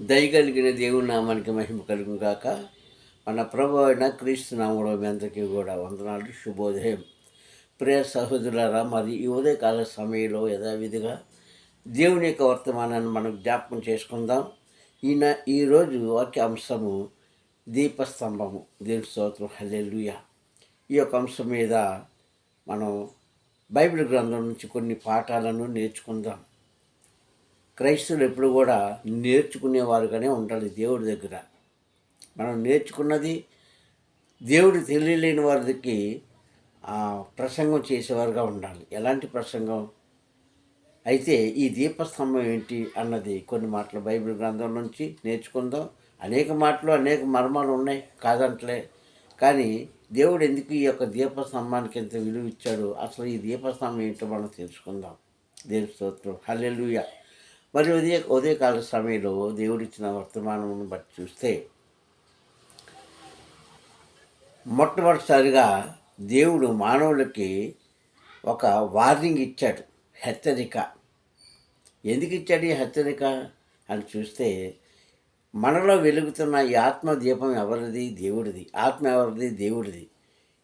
దయగలిగిన దేవుని నామానికి మహిమ కలుగు కాక మన ప్రభు అయిన క్రీస్తు నామంలో మీ అందరికీ కూడా వందనాలు. శుభోదయం. ప్రియ సహోదరులారా మరి ఈ ఉదయకాల సమయంలో యథావిధిగా దేవుని యొక్క వర్తమానాన్ని మనం జ్ఞాపకం చేసుకుందాం. ఈయన ఈరోజు వాక్య అంశము దీపస్తంభము. దేవుని స్తోత్రం. హల్లెలుయ. ఈ యొక్క అంశం మీద మనం బైబిల్ గ్రంథం నుంచి కొన్ని పాఠాలను నేర్చుకుందాం. క్రైస్తవులు ఎప్పుడు కూడా నేర్చుకునేవారుగానే ఉండాలి దేవుడి దగ్గర. మనం నేర్చుకున్నది దేవుడు తెలియలేని వారికి ప్రసంగం చేసేవారుగా ఉండాలి. ఎలాంటి ప్రసంగం? అయితే ఈ దీపస్తంభం ఏంటి అన్నది కొన్ని మాటలు బైబిల్ గ్రంథం నుంచి నేర్చుకుందాం. అనేక మాటలు అనేక మర్మాలు ఉన్నాయి కాదంటలే. కానీ దేవుడు ఎందుకు ఈ యొక్క దీపస్తంభానికి ఎంత విలువ ఇచ్చాడు అసలు ఈ దీపస్తంభం ఏంటో మనం తెలుసుకుందాం. దేవుని స్తోత్రం. మరి ఉదయ ఉదయకాల సమయంలో దేవుడిచ్చిన వర్తమానమును బట్టి చూస్తే మొట్టమొదటిసారిగా దేవుడు మానవులకి ఒక వార్నింగ్ ఇచ్చాడు హెచ్చరిక. ఎందుకు ఇచ్చాడు ఈ హెచ్చరిక అని చూస్తే మనలో వెలుగుతున్న ఈ ఆత్మ దీపం ఎవరిది? దేవుడిది. ఆత్మ ఎవరిది? దేవుడిది.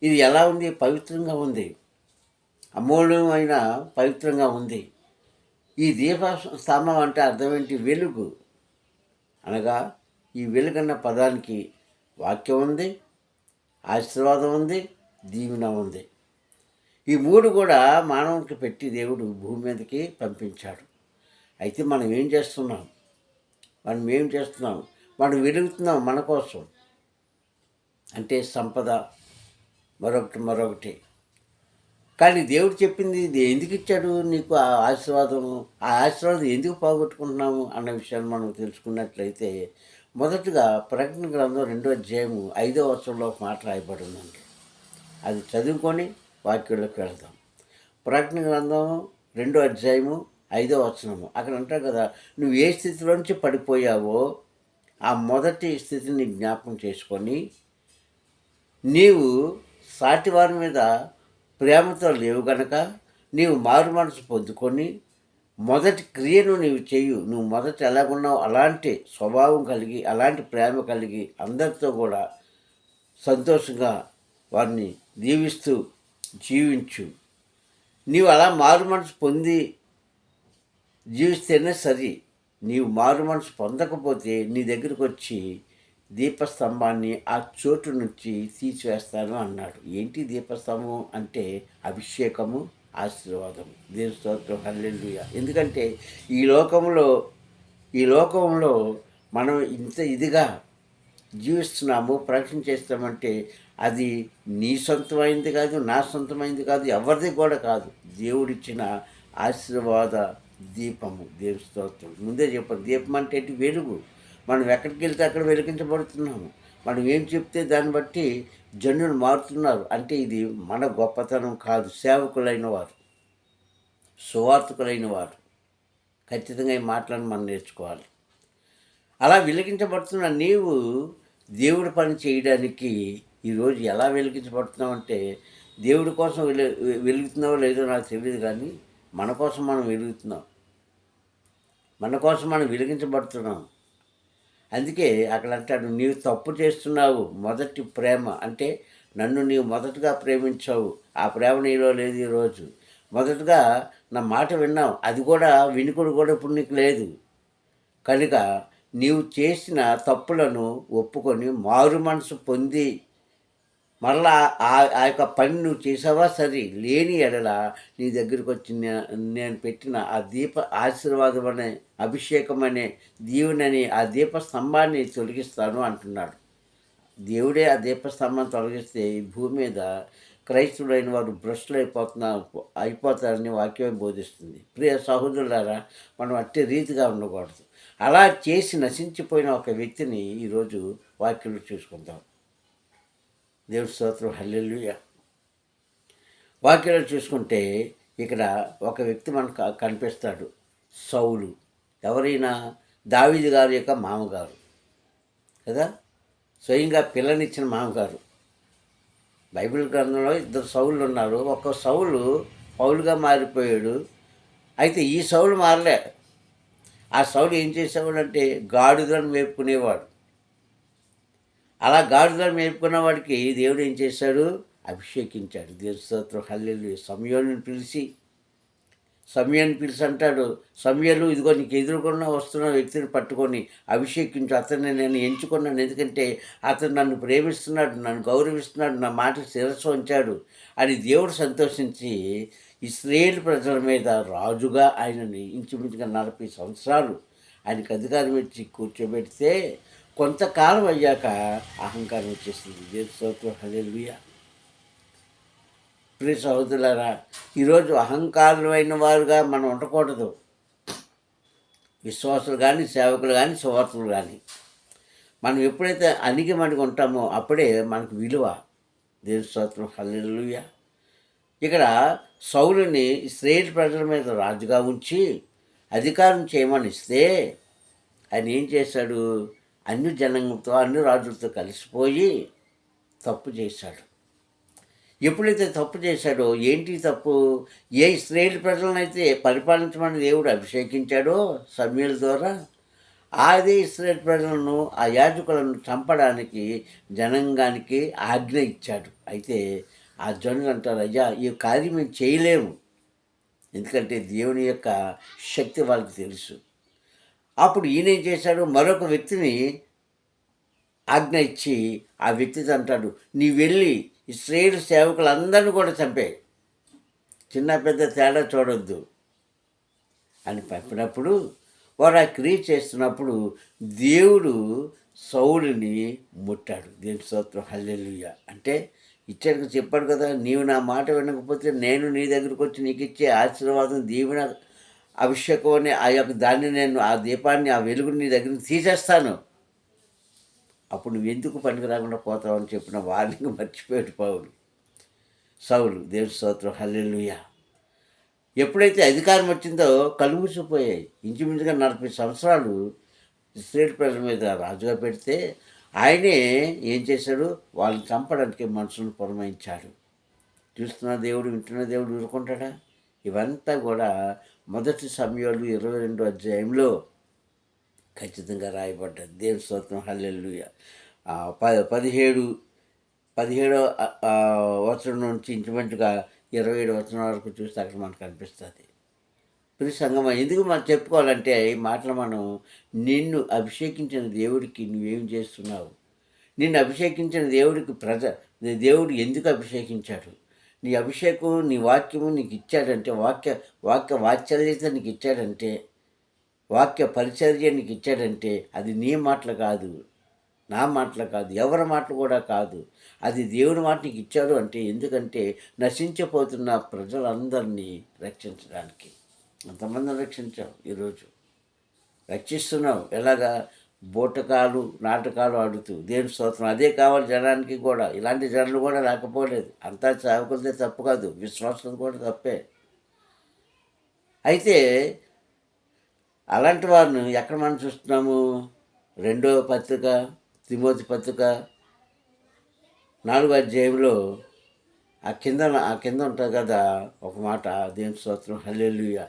ఇది ఎలా ఉంది? పవిత్రంగా ఉంది. అమూల్యమైన పవిత్రంగా ఉంది. ఈ దీప స్తంభం అంటే అర్థం ఏంటి వెలుగు. అనగా ఈ వెలుగన్న పదానికి వాక్యం ఉంది ఆశీర్వాదం ఉంది దీవెన ఉంది. ఈ మూడు కూడా మానవునికి పెట్టి దేవుడు భూమి మీదకి పంపించాడు. అయితే మనం ఏం చేస్తున్నాం? మనం ఏం చేస్తున్నాం? మనం వెలుగుతున్నాం మన కోసం. అంటే సంపద. మరొకటి మరొకటి. కానీ దేవుడు చెప్పింది ఇది ఎందుకు ఇచ్చాడు నీకు ఆ ఆశీర్వాదము ఆ ఆశీర్వాదం ఎందుకు పోగొట్టుకుంటున్నాము అన్న విషయాన్ని మనం తెలుసుకున్నట్లయితే మొదటగా ప్రకటన గ్రంథం రెండో అధ్యాయము ఐదో వర్షంలో ఒక మాట రాయబడి ఉందండి అది చదువుకొని వాక్యంలోకి వెళ్దాం. ప్రకటన గ్రంథం రెండో అధ్యాయము ఐదో వచనము. అక్కడ అంటారు కదా నువ్వు ఏ స్థితిలోంచి పడిపోయావో ఆ మొదటి స్థితిని జ్ఞాపకం చేసుకొని నీవు సాటివారి మీద ప్రేమతో లేవు గనక నీవు మారు మనసు పొందుకొని మొదటి క్రియను నీవు చేయు. నువ్వు మొదట ఎలాగున్నావు? అలాంటి స్వభావం కలిగి అలాంటి ప్రేమ కలిగి అందరితో కూడా సంతోషంగా వారిని దీవిస్తూ జీవించు. నీవు అలా మారు మనసు పొంది జీవిస్తేనే సరి. నీవు మారు మనసు పొందకపోతే నీ దగ్గరకు వచ్చి దీపస్తంభాన్ని ఆ చోటు నుంచి తీసివేస్తాను అన్నాడు. ఏంటి దీపస్తంభం అంటే అభిషేకము ఆశీర్వాదము దేవ స్తోత్రం. హల్లెలూయా. ఎందుకంటే ఈ లోకంలో ఈ లోకంలో మనం ఇంత ఇదిగా జీవిస్తున్నాము ప్రకటన చేస్తామంటే అది నీ సొంతమైంది కాదు నా సొంతమైంది కాదు ఎవరిది కూడా కాదు. దేవుడిచ్చిన ఆశీర్వాద దీపము. దేవ స్తోత్రం. ముందే చెప్పారు దీపం అంటే వెలుగు. మనం ఎక్కడికి వెళ్తే అక్కడ వెలిగించబడుతున్నాము. మనం ఏం చెప్తే దాన్ని బట్టి జనులు మారుతున్నారు. అంటే ఇది మన గొప్పతనం కాదు. సేవకులైన వారు. సువార్థకులైన వారు. ఖచ్చితంగా ఈ మాటలను మనం నేర్చుకోవాలి. అలా వెలిగించబడుతున్న నీవు దేవుడి పని చేయడానికి ఈరోజు ఎలా వెలిగించబడుతున్నావు అంటే దేవుడి కోసం వెలు వెలుగుతున్నావో లేదో నాకు తెలియదు కానీ మన కోసం మనం వెలుగుతున్నాం. మన కోసం మనం వెలిగించబడుతున్నాం. అందుకే అక్కడ అంటాడు నీవు తప్పు చేస్తున్నావు మొదటి ప్రేమ. అంటే నన్ను నీవు మొదటగా ప్రేమించావు ఆ ప్రేమ నీలో లేదు ఈరోజు మొదటగా నా మాట విన్నావు అది కూడా వినుకుడు కూడా ఇప్పుడు నీకు లేదు. కనుక నీవు చేసిన తప్పులను ఒప్పుకొని మారు మనసు పొంది మరలా ఆ ఆ యొక్క పని నువ్వు చేసావా? సరే లేని ఎడల నీ దగ్గరికి వచ్చి నేను పెట్టిన ఆ దీప ఆశీర్వాదం అనే అభిషేకం అనే దీవునని ఆ దీప స్తంభాన్ని తొలగిస్తాను అంటున్నాడు. దేవుడే ఆ దీపస్తంభం తొలగిస్తే ఈ భూమి మీద క్రైస్తవులైన వారు భ్రష్టులు అయిపోతున్నారు అయిపోతారని వాక్యం బోధిస్తుంది. ప్రియ సహోదరులారా మనం అట్టి రీతిగా ఉండకూడదు. అలా చేసి నశించిపోయిన ఒక వ్యక్తిని ఈరోజు వాక్యంలో చూసుకుందాం. దేవుడి స్తోత్రం హల్లెలూయా. వాక్యంలో చూసుకుంటే ఇక్కడ ఒక వ్యక్తి మనకు కనిపిస్తాడు సౌలు. ఎవరైనా దావిది గారి యొక్క మామగారు కదా? స్వయంగా పిల్లనిచ్చిన మామగారు. బైబిల్ గ్రంథంలో ఇద్దరు సౌలు ఉన్నారు. ఒక సౌలు పౌలుగా మారిపోయాడు. అయితే ఈ సౌలు మారలే. ఆ సౌలు ఏం చేసేవాడు అంటే గాడిదలను వేపుకునేవాడు అలా గాడిదలను మేపుకున్న వాడికి దేవుడు ఏం చేశాడు? అభిషేకించాడు. దేవుడి హల్లెలు సమయాన్ని పిలిచి సమయాన్ని పిలిచి అంటాడు సమయాలు ఇదిగో నీకు ఎదురుకున్న వస్తున్న వ్యక్తిని పట్టుకొని అభిషేకించు. అతన్ని నేను ఎంచుకున్నాను. ఎందుకంటే అతను నన్ను ప్రేమిస్తున్నాడు నన్ను గౌరవిస్తున్నాడు నా మాట శిరస్సు ఉంచాడు అని దేవుడు సంతోషించి ఇస్రాయేల్ ప్రజల మీద రాజుగా ఆయనని ఇంచుమించుగా నలభై సంవత్సరాలు ఆయనకు అధికారం ఇచ్చి కూర్చోబెడితే కొంతకాలం అయ్యాక అహంకారం వచ్చేసింది. దేవుడి స్తోత్రం ప్రియ సహోదరులారా ఈరోజు అహంకారులైన వారుగా మనం ఉండకూడదు. విశ్వాసులు కానీ సేవకులు కానీ సువార్తలు కానీ మనం ఎప్పుడైతే అణిగి మనకు ఉంటామో అప్పుడే మనకు విలువ. దేవుని స్తోత్రం హల్లెలూయ. ఇక్కడ సౌలుని ఇస్రాయేల్ ప్రజల మీద రాజుగా ఉంచి అధికారం చేయమని ఇస్తే ఆయన ఏం చేశాడు? అన్ని జనంతో అన్ని రాజులతో కలిసిపోయి తప్పు చేశాడు. ఎప్పుడైతే తప్పు చేశాడో ఏంటి తప్పు? ఏ ఇస్రాయేల్ ప్రజలనైతే పరిపాలించమని దేవుడు అభిషేకించాడో సమీల ద్వారా అదే ఇస్రాయేల్ ప్రజలను ఆ యాజకులను చంపడానికి జనంగానికి ఆజ్ఞ ఇచ్చాడు. అయితే ఆ జనులు అంటారు అయ్యా ఈ కార్యం మేము చేయలేము. ఎందుకంటే దేవుని యొక్క శక్తి వాళ్ళకి తెలుసు. అప్పుడు ఈయనేం చేశాడు? మరొక వ్యక్తిని ఆజ్ఞ ఇచ్చి ఆ వ్యక్తితో అంటాడు నీ వెళ్ళి ఇస్రాయేల్ సేవకులందరినీ కూడా చంపే. చిన్న పెద్ద తేడా చూడొద్దు అని పంపినప్పుడు వారు ఆ క్రియ చేస్తున్నప్పుడు దేవుడు సౌలుని ముట్టాడు. దేవుని స్తోత్రం హల్లెలుయ్య అంటే ఇచ్చాడు చెప్పాడు కదా నీవు నా మాట వినకపోతే నేను నీ దగ్గరకు వచ్చి నీకు ఇచ్చే ఆశీర్వాదం దీవెన అభిషేకం అనే ఆ యొక్క దాన్ని నేను ఆ దీపాన్ని ఆ వెలుగుని నీ దగ్గర నుంచి తీసేస్తాను. అప్పుడు నువ్వు ఎందుకు పనికి రాకుండా పోతావు అని చెప్పిన వార్నింగ్ మర్చిపోయాడు పౌలు. సౌలు దేవుడి స్తోత్రం హల్లెలుయా. ఎప్పుడైతే అధికారం వచ్చిందో కలుగుసిపోయాయి ఇంచుమించుగా నలభై సంవత్సరాలు ఇస్రాయేల్ ప్రజల మీద రాజుగా పెడితే ఆయనే ఏం చేశాడు? వాళ్ళని చంపడానికి మనుషులను పురమాయించాడు. చూస్తున్న దేవుడు వింటున్న దేవుడు ఊరుకుంటాడా? ఇవంతా కూడా మొదటి సమయాలు ఇరవై రెండు అధ్యాయంలో ఖచ్చితంగా రాయబడ్డది. దేవుని స్తోత్రం. హల్లెల్లు ప పదిహేడు పదిహేడో వచనం నుంచి ఇంచుమంటుగా ఇరవై ఏడు వచనం వరకు చూస్తే అక్కడ మనకు అనిపిస్తుంది ప్రియ సంగమ ఎందుకు మనం చెప్పుకోవాలంటే ఈ మాటలు మనం నిన్ను అభిషేకించిన దేవుడికి నువ్వేం చేస్తున్నావు? నిన్ను అభిషేకించిన దేవుడికి ప్రజ దేవుడు ఎందుకు అభిషేకించాడు? నీ అభిషేకం నీ వాక్యము నీకు ఇచ్చాడంటే వాక్య వాక్య వాత్సల్యత నీకు ఇచ్చాడంటే వాక్య పరిచర్య నీకు ఇచ్చాడంటే అది నీ మాటలు కాదు నా మాటలు కాదు ఎవరి మాటలు కూడా కాదు. అది దేవుని మాట నీకు ఇచ్చాడు అంటే ఎందుకంటే నశించిపోతున్న ప్రజలందరినీ రక్షించడానికి. అంతమందిని రక్షించావు ఈరోజు? రక్షిస్తున్నావు. ఎలాగా? బోటకాలు నాటకాలు ఆడుతూ దేని స్తోత్రం. అదే కావాలి జనానికి కూడా. ఇలాంటి జనాలు కూడా రాకపోలేదు. అంతా సేవకులదే తప్పు కాదు. విశ్వాసం కూడా తప్పే. అయితే అలాంటి వారిని ఎక్కడ మనం చూస్తున్నాము? రెండవ పత్రిక తిమోతి పత్రిక నాలుగో అధ్యాయంలో ఆ కింద ఆ కింద ఉంటుంది కదా ఒక మాట దేని స్తోత్రం హల్లెలుయ.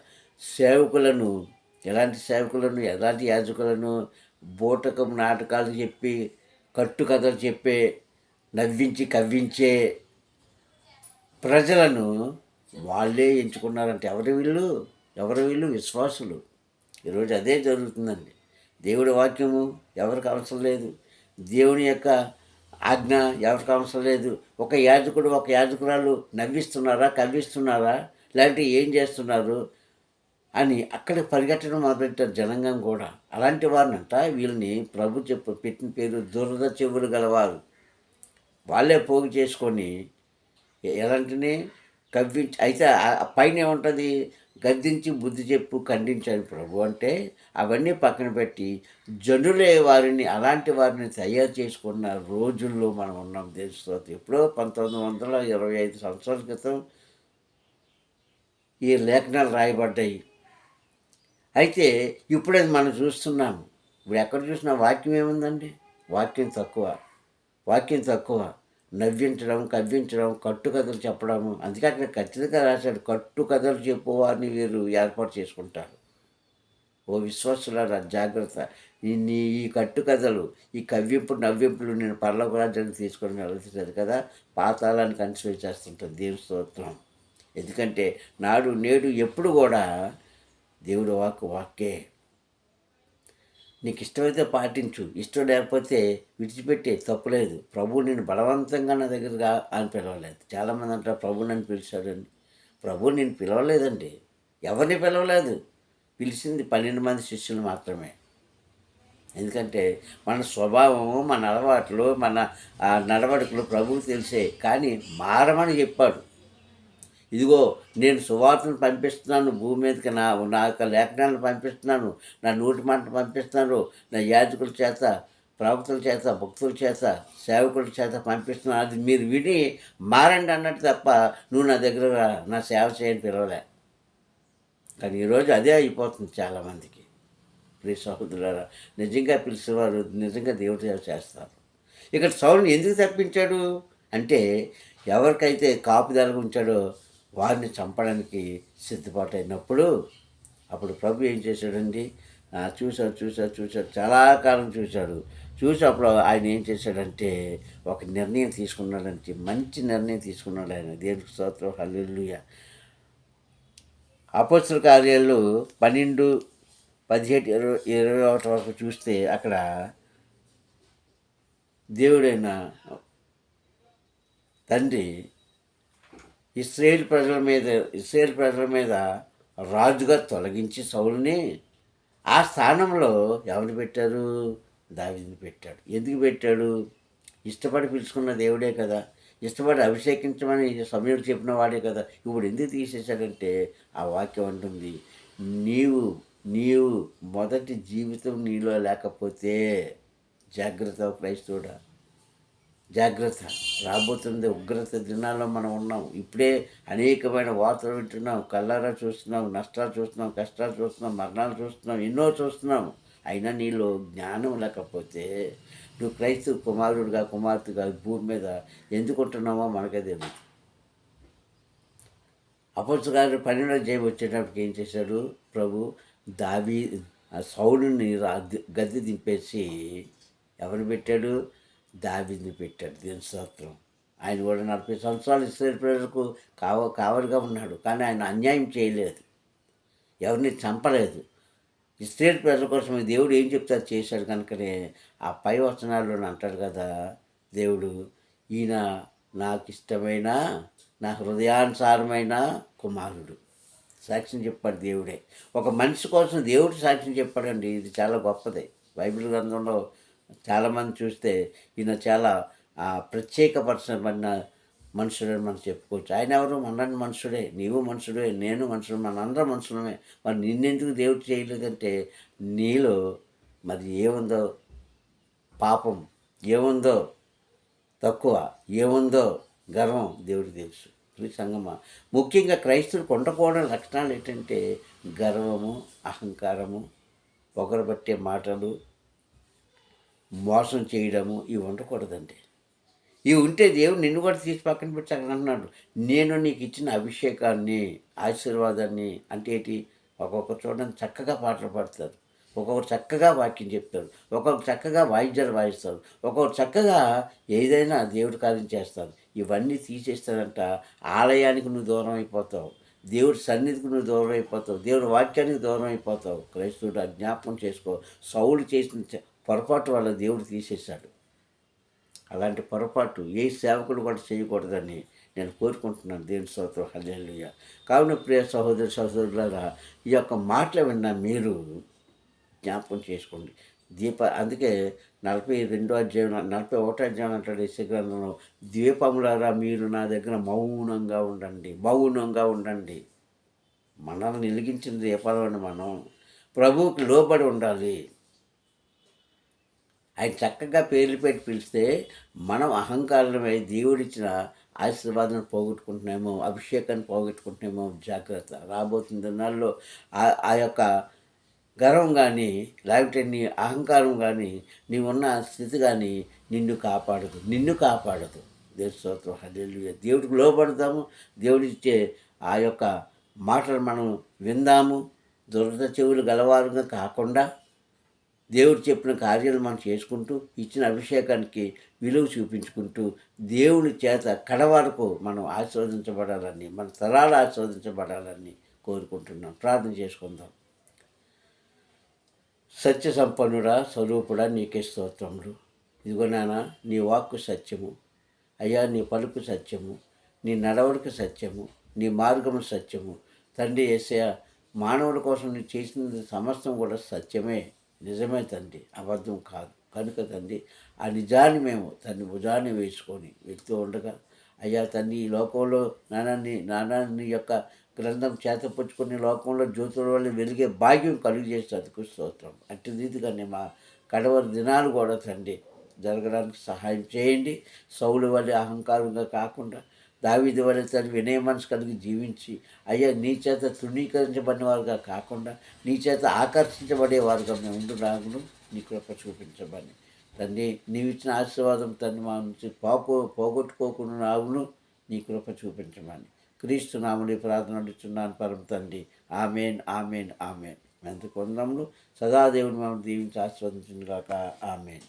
సేవకులను ఎలాంటి సేవకులను ఎలాంటి యాజకులను బూటకం నాటకాలు చెప్పి కట్టు కథలు చెప్పే నవ్వించి కవ్వించే ప్రజలను వాళ్ళే ఎంచుకున్నారంటే. ఎవరి వీళ్ళు? ఎవరి వీళ్ళు? విశ్వాసులు. ఈరోజు అదే జరుగుతుందండి. దేవుడి వాక్యము ఎవరికి అవసరం లేదు. దేవుని యొక్క ఆజ్ఞ ఎవరికి అవసరం లేదు. ఒక యాజకుడు ఒక యాజకురాలు నవ్విస్తున్నారా కవ్విస్తున్నారా? లేకపోతే ఏం చేస్తున్నారు? అని అక్కడ పరిగెట్టడం మొదలెట్టారు జనంగం కూడా. అలాంటి వారినంట వీళ్ళని ప్రభు చెప్పు పెట్టిన పేరు దురద చెవులు గలవారు. వాళ్ళే పోగు చేసుకొని ఎలాంటిని? కవ్వించి అయితే పైన ఏముంటుంది? గద్దించి బుద్ధి చెప్పు ఖండించాలి ప్రభు అంటే అవన్నీ పక్కన పెట్టి జనులే వారిని అలాంటి వారిని తయారు చేసుకున్న రోజుల్లో మనం ఉన్నాం దేశంతో ఎప్పుడో పంతొమ్మిది వందల ఇరవై ఐదు సంవత్సరాల క్రితం ఈ లేఖనాలు రాయబడ్డాయి. అయితే ఇప్పుడు అది మనం చూస్తున్నాము. ఇప్పుడు ఎక్కడ చూసినా వాక్యం ఏముందండి? వాక్యం తక్కువ. వాక్యం తక్కువ. నవ్వించడం కవ్వించడం కట్టు కథలు చెప్పడము. అందుకే అక్కడ ఖచ్చితంగా రాశాడు కట్టు కథలు చెప్పువారిని వీరు ఏర్పాటు చేసుకుంటారు. ఓ విశ్వాసులారా జాగ్రత్త. ఈ నీ ఈ కట్టుకథలు ఈ కవ్వింపు నవ్వింపులు నేను పర్లోక రాజ్యాన్ని తీసుకొని వెళ్తుంది కదా పాతాళానికి కన్సిడర్ చేస్తుంటాను దేవుని స్తోత్రం. ఎందుకంటే నాడు నేడు ఎప్పుడు కూడా దేవుడు వాక్ వాక్కే. నీకు ఇష్టమైతే పాటించు. ఇష్టం లేకపోతే విడిచిపెట్టే తప్పులేదు. ప్రభు నేను బలవంతంగా నా దగ్గరగా అని పిలవలేదు. చాలామంది అంటారు ప్రభు నన్ను పిలిచాడని ప్రభు నేను పిలవలేదండి. ఎవరిని పిలవలేదు? పిలిచింది పన్నెండు మంది శిష్యులు మాత్రమే. ఎందుకంటే మన స్వభావము మన అలవాట్లు మన ఆ, నడవడికలు ప్రభువు తెలిసే. కానీ మారమని చెప్పాడు. ఇదిగో నేను సువార్తను పంపిస్తున్నాను భూమి మీదకి నా నా యొక్క లేఖనాలను పంపిస్తున్నాను నా నోటి మాటలు పంపిస్తున్నాను నా యాజకుల చేత ప్రవక్తల చేత భక్తుల చేత సేవకుల చేత పంపిస్తున్నాను. అది మీరు విని మారండి అన్నట్టు తప్ప నువ్వు నా దగ్గర నా సేవ చేయని పిలవలే. కానీ ఈరోజు అదే అయిపోతుంది చాలామందికి. ప్రియ సహోదరులారా నిజంగా పిలిచేవారు నిజంగా దేవుడి సేవ చేస్తారు. ఇక్కడ సౌలుని ఎందుకు తప్పించాడు? అంటే ఎవరికైతే కాపుదలగా ఉంచాడో వారిని చంపడానికి సిద్ధపాటైనప్పుడు అయినప్పుడు అప్పుడు ప్రభు ఏం చేశాడండి? చూశాడు చూశాడు చూశాడు చాలా కాలం చూశాడు చూసినప్పుడు ఆయన ఏం చేశాడంటే ఒక నిర్ణయం తీసుకున్నాడంటే మంచి నిర్ణయం తీసుకున్నాడు ఆయన. దేవుడికి స్తోత్రం. హల్లెలూయా. అపోస్తుల కార్యాలు పన్నెండు పదిహేడు ఇరవై ఇరవై ఒకటి వరకు చూస్తే అక్కడ దేవుడైన తండ్రి ఇస్రాయేల్ ప్రజల మీద ఇస్రాయేల్ ప్రజల మీద రాజుగా తొలగించి సౌల్ని ఆ స్థానంలో ఎవరిని పెట్టారు? దావిదిని పెట్టాడు. ఎందుకు పెట్టాడు? ఇష్టపడి పిలుచుకున్న దేవుడే కదా. ఇష్టపడి అభిషేకించమని సమయం చెప్పిన వాడే కదా. ఇప్పుడు ఎందుకు తీసేశాడంటే ఆ వాక్యం అంటుంది నీవు నీవు మొదటి జీవితం నీలో లేకపోతే జాగ్రత్త క్రైస్తవుడా. జాగ్రత్త. రాబోతుంది ఉగ్రత దినాల్లో మనం ఉన్నాం. ఇప్పుడే అనేకమైన వార్తలు వింటున్నాం. కళ్ళారా చూస్తున్నాం నష్టాలు చూస్తున్నాం కష్టాలు చూస్తున్నాం మరణాలు చూస్తున్నాం ఎన్నో చూస్తున్నాం. అయినా నీలో జ్ఞానం లేకపోతే నువ్వు క్రైస్తవ కుమారుడుగా కుమార్తెగా భూమి మీద ఎందుకుంటున్నావో మనకే తెలియదు అపోసు గారు పన్నెండో జయం వచ్చేటప్పటికి ఏం చేశాడు? ప్రభు దావి ఆ సౌలుని రా- గద్దె దింపేసి ఎవరు పెట్టాడు? దావిని పెట్టాడు దీని స్తోత్రం. ఆయన కూడా నలభై సంవత్సరాలు ఇస్రాయల్ ప్రజలకు కావ కావలిగా ఉన్నాడు. కానీ ఆయన అన్యాయం చేయలేదు. ఎవరిని చంపలేదు. ఇస్రాయల్ ప్రజల కోసం దేవుడు ఏం చెప్తారు చేశాడు కనుకనే ఆ పై వచనాల్లో అంటాడు కదా దేవుడు ఈయన నాకు ఇష్టమైన నా హృదయానుసారమైన కుమారుడు. సాక్ష్యం చెప్పాడు దేవుడే. ఒక మనిషి కోసం దేవుడు సాక్ష్యం చెప్పాడండి. ఇది చాలా గొప్పది. బైబిల్ గ్రంథంలో చాలామంది చూస్తే ఈయన చాలా ఆ, ప్రత్యేకపరచబడిన మనుషుడని మనం చెప్పుకోవచ్చు. ఆయన ఎవరు? మనని మనుషుడే. నీవు మనుషుడే నేను మనుషుడు మనందరం మనుషులమే. మరి నిన్నెందుకు దేవుడు చేయలేదంటే నీలో మరి ఏముందో పాపం ఏముందో తక్కువ ఏముందో గర్వం దేవుడికి తెలుసు. సంగమ. ముఖ్యంగా క్రైస్తువులు కొండపోవడం లక్షణాలు ఏంటంటే గర్వము అహంకారము పొగరబట్టే మాటలు మోసం చేయడము ఇవి ఉండకూడదండి. ఇవి ఉంటే దేవుడు నిన్ను కూడా తీసి పక్కన పెట్టి అక్కడ అంటున్నాడు. నేను నీకు ఇచ్చిన అభిషేకాన్ని ఆశీర్వాదాన్ని అంటే ఏంటి? ఒక్కొక్క చూడడానికి చక్కగా పాటలు పాడతారు. ఒక్కొక్కరు చక్కగా వాక్యం చెప్తారు. ఒక్కొక్కరు చక్కగా వాయిద్యాలు వాయిస్తారు. ఒక్కొక్కరు చక్కగా ఏదైనా దేవుడి కార్యం చేస్తారు. ఇవన్నీ తీసేస్తారంట. ఆలయానికి నువ్వు దూరం అయిపోతావు. దేవుడి సన్నిధికి నువ్వు దూరం అయిపోతావు. దేవుడి వాక్యానికి దూరం అయిపోతావు. క్రైస్తవుడు ఆ జ్ఞాపకం చేసుకో. సౌలు చేసిన పొరపాటు వల్ల దేవుడు తీసేశాడు. అలాంటి పొరపాటు ఏ సేవకుడు కూడా చేయకూడదని నేను కోరుకుంటున్నాను. దేవుని స్తోత్రం. హల్లేలుయ్య కావున ప్రియ సహోదర సహోదరులారా ఈ యొక్క మాటలు విన్న మీరు జ్ఞాపకం చేసుకోండి. దీప అందుకే నలభై రెండో అధ్యాయం నలభై ఒకటో అధ్యాయం అంటాడు ఈ దీపములారా మీరు నా దగ్గర మౌనంగా ఉండండి మౌనంగా ఉండండి. మనల్ని వెలిగించిన దీపాలను మనం ప్రభువుకి లోబడి ఉండాలి. ఆయన చక్కగా పేర్లు పెట్టి పిలిస్తే మనం అహంకారమై దేవుడిచ్చిన ఆశీర్వాదాన్ని పోగొట్టుకుంటున్నామో అభిషేకాన్ని పోగొట్టుకుంటున్నామో జాగ్రత్త. రాబోతున్న దినాల్లో ఆ- ఆ యొక్క గర్వం కానీ లేకపోతే నీ అహంకారం కానీ నీవున్న స్థితి కానీ నిన్ను కాపాడదు. నిన్ను కాపాడదు. దేవుడి స్తోత్రం. దేవుడికి లోపడతాము దేవుడిచ్చే ఆ యొక్క మాటలు మనం విందాము. దురద చెవులు గలవారుగా కాకుండా దేవుడు చెప్పిన కార్యాలు మనం చేసుకుంటూ ఇచ్చిన అభిషేకానికి విలువ చూపించుకుంటూ దేవుని చేత కడవరకు మనం ఆశీర్వదించబడాలని మన తరాలు ఆశీర్వదించబడాలని కోరుకుంటున్నాం. ప్రార్థన చేసుకుందాం. సత్య సంపన్నుడా స్వరూపుడా నీకే స్తోత్రములు. ఇదిగో నాన్న నీ వాక్కు సత్యము. అయ్యా నీ పలుకు సత్యము. నీ నడవడిక సత్యము. నీ మార్గము సత్యము. తండ్రి ఏసయ మానవుల కోసం నువ్వు చేసిన సమస్తం కూడా సత్యమే. నిజమే తండ్రి అబద్ధం కాదు. కనుక తండ్రి ఆ నిజాన్ని మేము తన్ని భుజాన్ని వేసుకొని వెళ్తూ ఉండగా అయ్యా తన్ని ఈ లోకంలో నానాన్ని నానాన్ని యొక్క గ్రంథం చేతపుచ్చుకుని లోకంలో జ్యోతుల వల్ల వెలిగే భాగ్యం కలుగు చేసి అతుకు స్తోత్రం. అట్టి రీతిగానే మా కడవరి దినాలు కూడా తండ్రి జరగడానికి సహాయం చేయండి. సౌలు వల్ల అహంకారంగా కాకుండా దావీది వల్ల తను వినయ మనసు కలిగి జీవించి అయ్యా నీ చేత తృణీకరించబడిన వారుగా కాకుండా నీ చేత ఆకర్షించబడేవారుగా మేము ఉండులాగును నీ కృప చూపించమని. తండ్రి నీవిచ్చిన ఆశీర్వాదం తండ్రి మా నుంచి పోకో పోగొట్టుకోకుండా నావును నీ కృప చూపించమని. క్రీస్తు నామని ప్రార్థన అడుగుతున్నాను పరం తండ్రి. Amen amen amen. ఎంత కొందములు సదాదేవుని మనం దీవించి ఆస్వాదించిన కాక ఆమెన్.